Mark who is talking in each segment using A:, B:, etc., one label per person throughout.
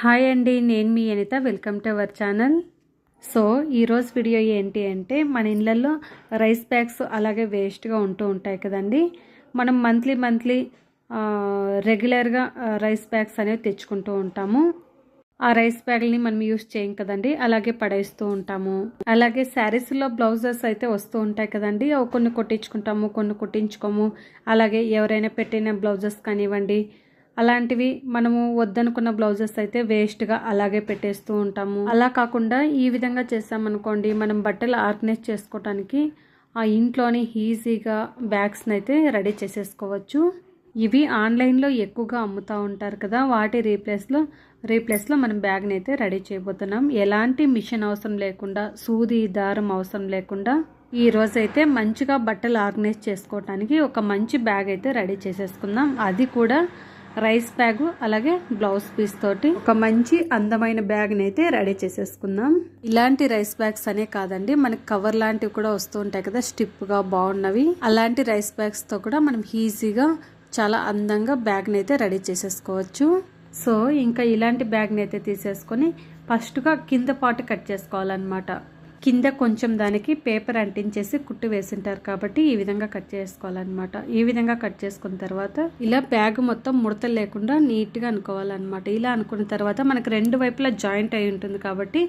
A: Hi అండి నేను మీ Anitha. Welcome to our channel so ఈరోజు వీడియో ఏంటి అంటే మన ఇళ్ళల్లో రైస్ బ్యాగ్స్ అలాగే వేస్ట్గా ఉంటూ ఉంటాయి కదండి. మనం మంత్లీ మంత్లీ రెగ్యులర్గా రైస్ బ్యాగ్స్ అనేవి తెచ్చుకుంటూ ఉంటాము. ఆ రైస్ బ్యాగ్ని మనం యూస్ చేయం కదండి. అలాగే పడేస్తూ ఉంటాము. అలాగే శారీస్లో బ్లౌజెస్ అయితే వస్తూ ఉంటాయి కదండి. కొన్ని కొట్టించుకుంటాము కొన్ని కుట్టించుకోము. అలాగే ఎవరైనా పెట్టిన బ్లౌజెస్ కానివ్వండి అలాంటివి మనము వద్దనుకున్న బ్లౌజెస్ అయితే వేస్ట్గా అలాగే పెట్టేస్తూ ఉంటాము. అలా కాకుండా ఈ విధంగా చేసామనుకోండి మనం బట్టలు ఆర్గనైజ్ చేసుకోవటానికి ఆ ఇంట్లోని ఈజీగా బ్యాగ్స్ని అయితే రెడీ చేసేసుకోవచ్చు. ఇవి ఆన్లైన్లో ఎక్కువగా అమ్ముతూ ఉంటారు కదా వాటి రీప్లేస్లో రీప్లేస్లో మనం బ్యాగ్ని అయితే రెడీ చేయబోతున్నాం. ఎలాంటి మిషన్ అవసరం లేకుండా సూది దారం అవసరం లేకుండా ఈ రోజైతే మంచిగా బట్టలు ఆర్గనైజ్ చేసుకోవటానికి ఒక మంచి బ్యాగ్ అయితే రెడీ చేసేసుకుందాం. అది కూడా రైస్ బ్యాగ్ అలాగే బ్లౌజ్ పీస్ తోటి. ఒక మంచి అందమైన బ్యాగ్ని అయితే రెడీ చేసేసుకుందాం. ఇలాంటి రైస్ బ్యాగ్స్ అనే కాదండి మనకి కవర్ లాంటివి కూడా వస్తూ ఉంటాయి కదా స్టిప్గా బాగున్నవి. అలాంటి రైస్ బ్యాగ్స్తో కూడా మనం ఈజీగా చాలా అందంగా బ్యాగ్ని అయితే రెడీ చేసేసుకోవచ్చు. సో ఇంకా ఇలాంటి బ్యాగ్ని అయితే తీసేసుకొని ఫస్ట్గా కింద పాటు కట్ చేసుకోవాలన్నమాట. కింద కొంచెం దానికి పేపర్ అంటించేసి కుట్టు వేసింటారు కాబట్టి ఈ విధంగా కట్ చేసుకోవాలన్నమాట. ఈ విధంగా కట్ చేసుకున్న తర్వాత ఇలా బ్యాగ్ మొత్తం ముడతలు లేకుండా నీట్గా అనుకోవాలన్నమాట. ఇలా అనుకున్న తర్వాత మనకు రెండు వైపులా జాయింట్ అయి ఉంటుంది కాబట్టి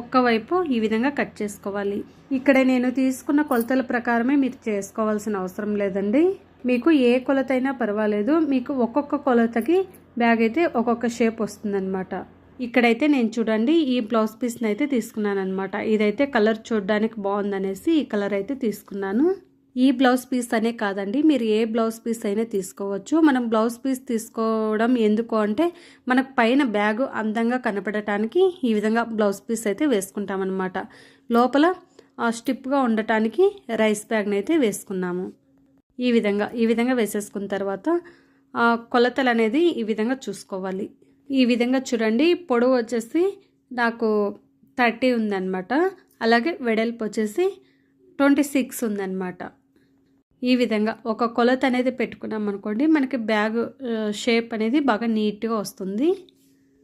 A: ఒక్క వైపు ఈ విధంగా కట్ చేసుకోవాలి. ఇక్కడ నేను తీసుకున్న కొలతల ప్రకారమే మీరు చేసుకోవాల్సిన అవసరం లేదండి. మీకు ఏ కొలత అయినా పర్వాలేదు. మీకు ఒక్కొక్క కొలతకి బ్యాగ్ అయితే ఒక్కొక్క షేప్ వస్తుందన్నమాట. ఇక్కడైతే నేను చూడండి ఈ బ్లౌజ్ పీస్ని అయితే తీసుకున్నాను అనమాట ఇదైతే కలర్ చూడడానికి బాగుందనేసి ఈ కలర్ అయితే తీసుకున్నాను. ఈ బ్లౌజ్ పీస్ అనే కాదండి మీరు ఏ బ్లౌజ్ పీస్ అయినా తీసుకోవచ్చు. మనం బ్లౌజ్ పీస్ తీసుకోవడం ఎందుకు అంటే మనకు పైన బ్యాగ్ అందంగా కనపడటానికి ఈ విధంగా బ్లౌజ్ పీస్ అయితే వేసుకుంటామన్నమాట. లోపల స్టిప్గా ఉండటానికి రైస్ బ్యాగ్ని అయితే వేసుకున్నాము. ఈ విధంగా ఈ విధంగా వేసేసుకున్న తర్వాత కొలతలు అనేది ఈ విధంగా చూసుకోవాలి. ఈ విధంగా చూడండి. పొడవు వచ్చేసి నాకు థర్టీ ఉందన్నమాట. అలాగే వెడల్పు వచ్చేసి ట్వంటీ సిక్స్ ఉందన్నమాట. ఈ విధంగా ఒక కొలత అనేది పెట్టుకున్నాం అనుకోండి మనకి బ్యాగ్ షేప్ అనేది బాగా నీట్గా వస్తుంది.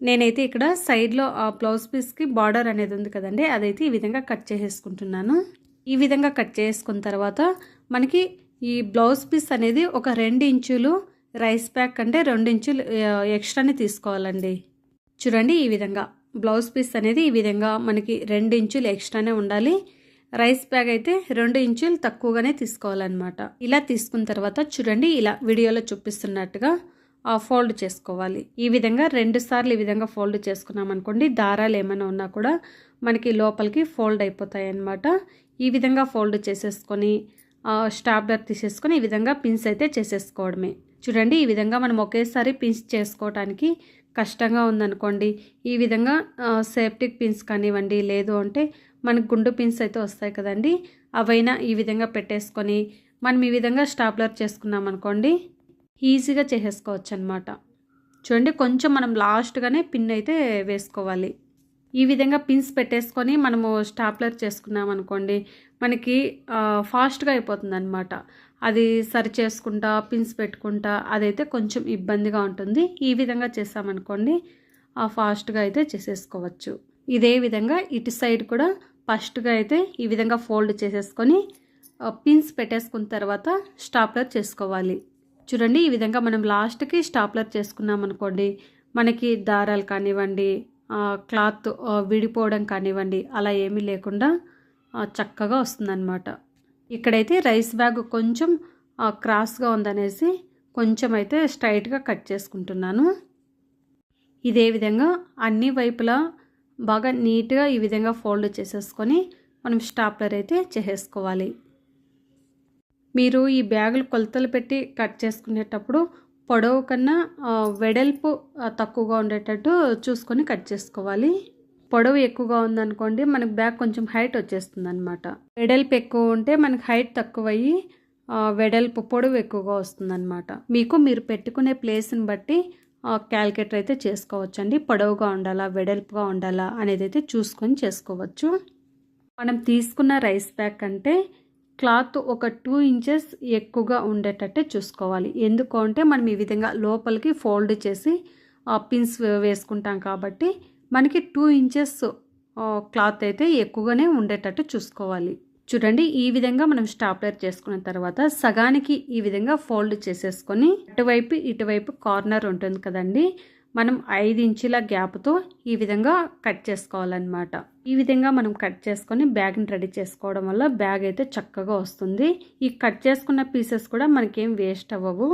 A: నేనైతే ఇక్కడ సైడ్లో ఆ బ్లౌజ్ పీస్కి బార్డర్ అనేది ఉంది కదండి అదైతే ఈ విధంగా కట్ చేసేసుకుంటున్నాను. ఈ విధంగా కట్ చేసుకున్న తర్వాత మనకి ఈ బ్లౌజ్ పీస్ అనేది ఒక రెండు ఇంచులు రైస్ ప్యాక్ అంటే రెండు ఇంచులు ఎక్స్ట్రానే తీసుకోవాలండి. చూడండి ఈ విధంగా. బ్లౌజ్ పీస్ అనేది ఈ విధంగా మనకి రెండు ఇంచులు ఎక్స్ట్రానే ఉండాలి. రైస్ బ్యాగ్ అయితే రెండు ఇంచులు తక్కువగానే తీసుకోవాలన్నమాట. ఇలా తీసుకున్న తర్వాత చూడండి ఇలా వీడియోలో చూపిస్తున్నట్టుగా ఫోల్డ్ చేసుకోవాలి. ఈ విధంగా రెండు సార్లు ఈ విధంగా ఫోల్డ్ చేసుకున్నాం అనుకోండి దారాలు ఏమైనా ఉన్నా కూడా మనకి లోపలికి ఫోల్డ్ అయిపోతాయి అన్నమాట ఈ విధంగా ఫోల్డ్ చేసేసుకొని స్టాప్లర్ తీసేసుకొని ఈ విధంగా పిన్స్ అయితే చేసేసుకోవడమే. చూడండి ఈ విధంగా మనం ఒకేసారి పిన్స్ చేసుకోవటానికి కష్టంగా ఉందనుకోండి. ఈ విధంగా సేఫ్టిక్ పిన్స్ కానివ్వండి లేదు అంటే మనకు గుండు పిన్స్ అయితే వస్తాయి కదండి. అవైనా ఈ విధంగా పెట్టేసుకొని మనం ఈ విధంగా స్టాప్లర్ చేసుకున్నాం అనుకోండి ఈజీగా చేసేసుకోవచ్చు అనమాట చూడండి కొంచెం మనం లాస్ట్గానే పిన్ అయితే వేసుకోవాలి. ఈ విధంగా పిన్స్ పెట్టేసుకొని మనము స్టాప్లర్ చేసుకున్నాం అనుకోండి మనకి ఫాస్ట్గా అయిపోతుంది అనమాట అది సరి చేసుకుంటా పిన్స్ పెట్టుకుంటా అదైతే కొంచెం ఇబ్బందిగా ఉంటుంది. ఈ విధంగా చేసామనుకోండి ఫాస్ట్గా అయితే చేసేసుకోవచ్చు. ఇదే విధంగా ఇటు సైడ్ కూడా ఫస్ట్గా అయితే ఈ విధంగా ఫోల్డ్ చేసేసుకొని పిన్స్ పెట్టేసుకున్న తర్వాత స్టాప్లర్ చేసుకోవాలి. చూడండి ఈ విధంగా మనం లాస్ట్కి స్టాప్లర్ చేసుకున్నాం అనుకోండి మనకి దారాలు కానివ్వండి క్లాత్ విడిపోవడం కానివ్వండి అలా ఏమీ లేకుండా చక్కగా వస్తుందన్నమాట. ఇక్కడైతే రైస్ బ్యాగ్ కొంచెం క్రాస్గా ఉందనేసి కొంచెం అయితే స్ట్రైట్గా కట్ చేసుకుంటున్నాను. ఇదే విధంగా అన్ని వైపులా బాగా నీట్గా ఈ విధంగా ఫోల్డ్ చేసేసుకొని మనం స్టాప్లర్ అయితే చేసేసుకోవాలి. మీరు ఈ బ్యాగులు కొలతలు పెట్టి కట్ చేసుకునేటప్పుడు పొడవు కన్నా వెడల్పు తక్కువగా ఉండేటట్టు చూసుకొని కట్ చేసుకోవాలి. పొడవు ఎక్కువగా ఉందనుకోండి మనకు బ్యాగ్ కొంచెం హైట్ వచ్చేస్తుంది అనమాట వెడల్పు ఎక్కువ ఉంటే మనకి హైట్ తక్కువ అయ్యి వెడల్పు పొడవు ఎక్కువగా వస్తుందన్నమాట. మీకు మీరు పెట్టుకునే ప్లేస్ని బట్టి క్యాల్కులేటర్ అయితే చేసుకోవచ్చండి. పొడవుగా ఉండాలా వెడల్పుగా ఉండాలా అనేది అయితే చూసుకొని చేసుకోవచ్చు. మనం తీసుకున్న రైస్ బ్యాగ్ అంటే క్లాత్ ఒక టూ ఇంచెస్ ఎక్కువగా ఉండేటట్టే చూసుకోవాలి. ఎందుకు అంటే మనం ఈ విధంగా లోపలికి ఫోల్డ్ చేసి పిన్స్ వేసుకుంటాం కాబట్టి మనకి టూ ఇంచెస్ క్లాత్ అయితే ఎక్కువగానే ఉండేటట్టు చూసుకోవాలి. చూడండి ఈ విధంగా మనం స్టాప్లర్ చేసుకున్న తర్వాత సగానికి ఈ విధంగా ఫోల్డ్ చేసేసుకొని అటువైపు ఇటువైపు కార్నర్ ఉంటుంది కదండి మనం ఐదు ఇంచుల గ్యాప్తో ఈ విధంగా కట్ చేసుకోవాలన్నమాట. ఈ విధంగా మనం కట్ చేసుకొని బ్యాగ్ని రెడీ చేసుకోవడం వల్ల బ్యాగ్ అయితే చక్కగా వస్తుంది. ఈ కట్ చేసుకున్న పీసెస్ కూడా మనకేం వేస్ట్ అవ్వవు.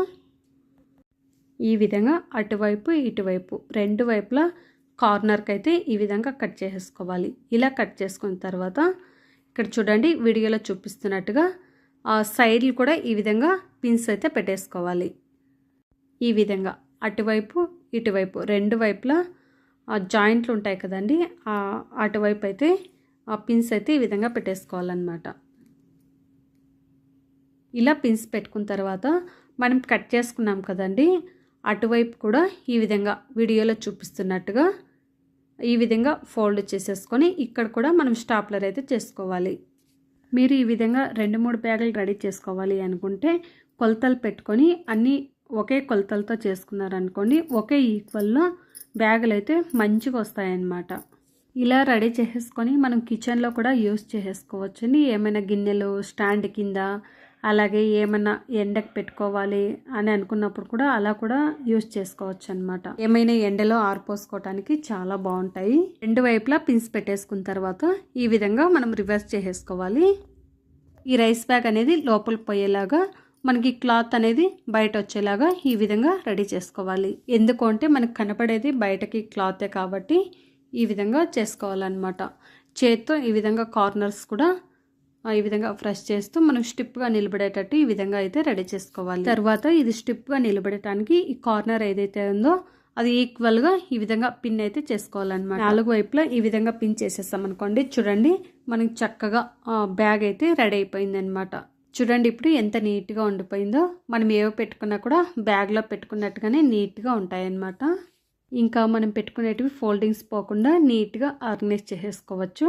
A: ఈ విధంగా అటువైపు ఇటువైపు రెండు వైపులా కార్నర్కి అయితే ఈ విధంగా కట్ చేసేసుకోవాలి ఇలా కట్ చేసుకున్న తర్వాత ఇక్కడ చూడండి వీడియోలో చూపిస్తున్నట్టుగా ఆ సైడ్లు కూడా ఈ విధంగా పిన్స్ అయితే పెట్టేసుకోవాలి. ఈ విధంగా అటువైపు ఇటువైపు రెండు వైపులా ఆ జాయింట్లు ఉంటాయి కదండి అటువైపు అయితే ఆ పిన్స్ అయితే ఈ విధంగా పెట్టేసుకోవాలన్నమాట. ఇలా పిన్స్ పెట్టుకున్న తర్వాత మనం కట్ చేసుకున్నాం కదండి అటువైపు కూడా ఈ విధంగా వీడియోలో చూపిస్తున్నట్టుగా ఈ విధంగా ఫోల్డ్ చేసేసుకొని ఇక్కడ కూడా మనం స్టాప్లర్ అయితే చేసుకోవాలి. మీరు ఈ విధంగా రెండు మూడు బ్యాగులు రెడీ చేసుకోవాలి అనుకుంటే కొలతలు పెట్టుకొని అన్నీ ఒకే కొలతలతో చేసుకున్నారనుకోండి ఒకే ఈక్వల్లో బ్యాగులు అయితే మంచిగా వస్తాయన్నమాట. ఇలా రెడీ చేసేసుకొని మనం కిచెన్లో కూడా యూస్ చేసేసుకోవచ్చు ఏమైనా గిన్నెలు స్టాండ్ కింద అలాగే ఏమైనా ఎండకు పెట్టుకోవాలి అని అనుకున్నప్పుడు కూడా అలా కూడా యూస్ చేసుకోవచ్చు అనమాట ఏమైనా ఎండలో ఆరిపోసుకోవటానికి చాలా బాగుంటాయి. రెండు వైపులా పిన్స్ పెట్టేసుకున్న తర్వాత ఈ విధంగా మనం రివర్స్ చేసేసుకోవాలి. ఈ రైస్ బ్యాగ్ అనేది లోపలికి పోయేలాగా మనకి క్లాత్ అనేది బయట వచ్చేలాగా ఈ విధంగా రెడీ చేసుకోవాలి. ఎందుకు అంటే మనకు కనపడేది బయటకి క్లాతే కాబట్టి ఈ విధంగా చేసుకోవాలన్నమాట. చేత్తో ఈ విధంగా కార్నర్స్ కూడా ఈ విధంగా ఫ్రెష్ చేస్తూ మనం స్టిప్గా నిలబడేటట్టు ఈ విధంగా అయితే రెడీ చేసుకోవాలి. తర్వాత ఇది స్టిప్గా నిలబడటానికి ఈ కార్నర్ ఏదైతే ఉందో అది ఈక్వల్గా ఈ విధంగా పిన్ అయితే చేసుకోవాలన్నమాట. నాలుగు వైపులా ఈ విధంగా పిన్ చేసేస్తాం అనుకోండి. చూడండి మనకి చక్కగా బ్యాగ్ అయితే రెడీ అయిపోయింది అనమాట చూడండి ఇప్పుడు ఎంత నీట్గా ఉండిపోయిందో. మనం ఏవో పెట్టుకున్నా కూడా బ్యాగ్లో పెట్టుకున్నట్టుగానే నీట్గా ఉంటాయన్నమాట. ఇంకా మనం పెట్టుకునేటివి ఫోల్డింగ్స్ పోకుండా నీట్గా ఆర్గనైజ్ చేసేసుకోవచ్చు.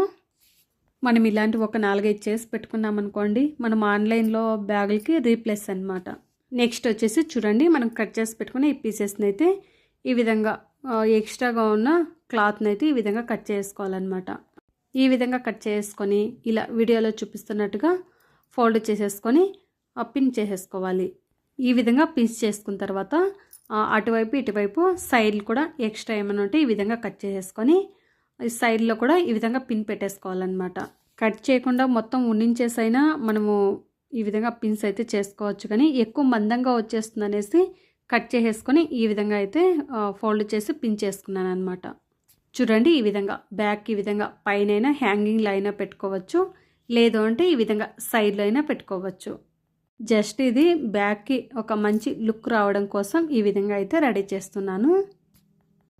A: మనం ఇలాంటి ఒక నాలుగైదు చేసి పెట్టుకున్నాం అనుకోండి మనం ఆన్లైన్లో బ్యాగులకి రీప్లేస్ అనమాట నెక్స్ట్ వచ్చేసి చూడండి మనం కట్ చేసి పెట్టుకున్న ఈ పీసెస్ని అయితే ఈ విధంగా ఎక్స్ట్రాగా ఉన్న క్లాత్ని అయితే ఈ విధంగా కట్ చేసుకోవాలన్నమాట. ఈ విధంగా కట్ చేసుకొని ఇలా వీడియోలో చూపిస్తున్నట్టుగా ఫోల్డ్ చేసేసుకొని పిన్ చేసేసుకోవాలి. ఈ విధంగా పిన్స్ చేసుకున్న తర్వాత అటువైపు ఇటువైపు సైడ్లు కూడా ఎక్స్ట్రా ఏమైనా ఉంటే ఈ విధంగా కట్ చేసేసుకొని సైడ్లో కూడా ఈ విధంగా పిన్ పెట్టేసుకోవాలన్నమాట. కట్ చేయకుండా మొత్తం ఉండించేసైనా మనము ఈ విధంగా పిన్స్ అయితే చేసుకోవచ్చు. కానీ ఎక్కువ మందంగా వచ్చేస్తుంది అనేసి కట్ చేసేసుకొని ఈ విధంగా అయితే ఫోల్డ్ చేసి పిన్ చేసుకున్నాను అనమాట చూడండి ఈ విధంగా బ్యాక్ ఈ విధంగా పైన హ్యాంగింగ్లో అయినా పెట్టుకోవచ్చు. లేదు అంటే ఈ విధంగా సైడ్లో అయినా పెట్టుకోవచ్చు. జస్ట్ ఇది బ్యాక్కి ఒక మంచి లుక్ రావడం కోసం ఈ విధంగా అయితే రెడీ చేస్తున్నాను.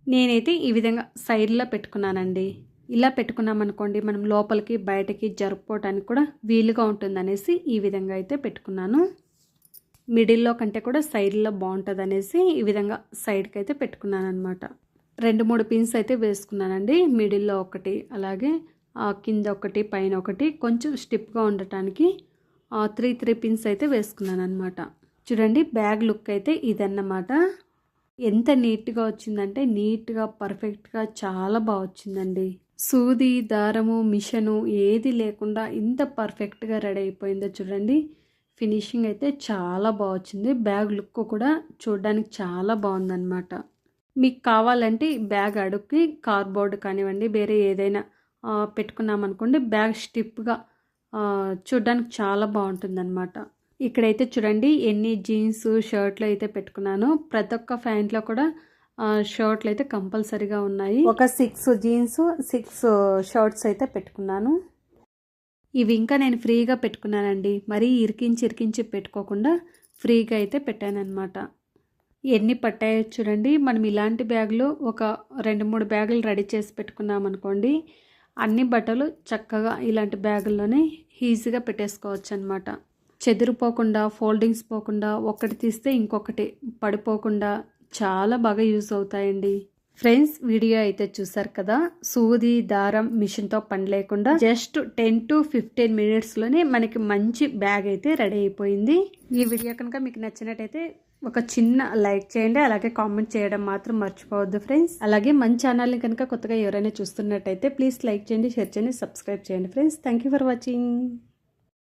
A: నేనైతే ఈ విధంగా సైడ్లో పెట్టుకున్నానండి. ఇలా పెట్టుకున్నామనుకోండి మనం లోపలికి బయటకి జరుపుకోవటానికి కూడా వీలుగా ఉంటుందనేసి ఈ విధంగా అయితే పెట్టుకున్నాను. మిడిల్లో కంటే కూడా సైడ్లో బాగుంటుంది అనేసి ఈ విధంగా సైడ్కి అయితే పెట్టుకున్నాను అనమాట రెండు మూడు పిన్స్ అయితే వేసుకున్నానండి. మిడిల్లో ఒకటి అలాగే కింద ఒకటి పైన ఒకటి కొంచెం స్టిప్గా ఉండటానికి త్రీ త్రీ పిన్స్ అయితే వేసుకున్నాను అనమాట చూడండి బ్యాగ్ లుక్ అయితే ఇదన్నమాట. ఎంత నీట్గా వచ్చిందంటే నీట్గా పర్ఫెక్ట్గా చాలా బాగా వచ్చిందండి. సూది దారము మిషను ఏది లేకుండా ఇంత పర్ఫెక్ట్గా రెడీ అయిపోయిందో చూడండి. ఫినిషింగ్ అయితే చాలా బాగా వచ్చింది. బ్యాగ్ లుక్ కూడా చూడడానికి చాలా బాగుందన్నమాట. మీకు కావాలంటే బ్యాగ్ అడుక్కి కార్బోర్డ్ కానివ్వండి వేరే ఏదైనా పెట్టుకున్నామనుకోండి బ్యాగ్ స్టిప్గా చూడడానికి చాలా బాగుంటుందన్నమాట. ఇక్కడైతే చూడండి ఎన్ని జీన్స్ షర్ట్లు అయితే పెట్టుకున్నాను. ప్రతి ఒక్క ప్యాంట్లో కూడా షర్ట్లు అయితే కంపల్సరీగా ఉన్నాయి. ఒక సిక్స్ జీన్స్ సిక్స్ షర్ట్స్ అయితే పెట్టుకున్నాను. ఇవి ఇంకా నేను ఫ్రీగా పెట్టుకున్నానండి. మరీ ఇరికించి ఇరికించి పెట్టుకోకుండా ఫ్రీగా అయితే పెట్టానన్నమాట. ఎన్ని పట్టాయో చూడండి. మనం ఇలాంటి బ్యాగులు ఒక రెండు మూడు బ్యాగులు రెడీ చేసి పెట్టుకున్నాం అనుకోండి అన్ని బట్టలు చక్కగా ఇలాంటి బ్యాగుల్లోనే ఈజీగా పెట్టేసుకోవచ్చు అనమాట చెదిరిపోకుండా ఫోల్డింగ్స్ పోకుండా ఒకటి తీస్తే ఇంకొకటి పడిపోకుండా చాలా బాగా యూజ్ అవుతాయండి. ఫ్రెండ్స్ వీడియో అయితే చూసారు కదా? సూది దారం మిషన్తో పని లేకుండా జస్ట్ టెన్ టు ఫిఫ్టీన్ మినిట్స్లోనే మనకి మంచి బ్యాగ్ అయితే రెడీ అయిపోయింది. ఈ వీడియో కనుక మీకు నచ్చినట్టయితే ఒక చిన్న లైక్ చేయండి అలాగే కామెంట్ చేయడం మాత్రం మర్చిపోవద్దు ఫ్రెండ్స్. అలాగే మన ఛానల్ని కనుక కొత్తగా ఎవరైనా చూస్తున్నట్టయితే ప్లీజ్ లైక్ చేయండి షేర్ చేయండి సబ్స్క్రైబ్ చేయండి friends. Thank you for watching.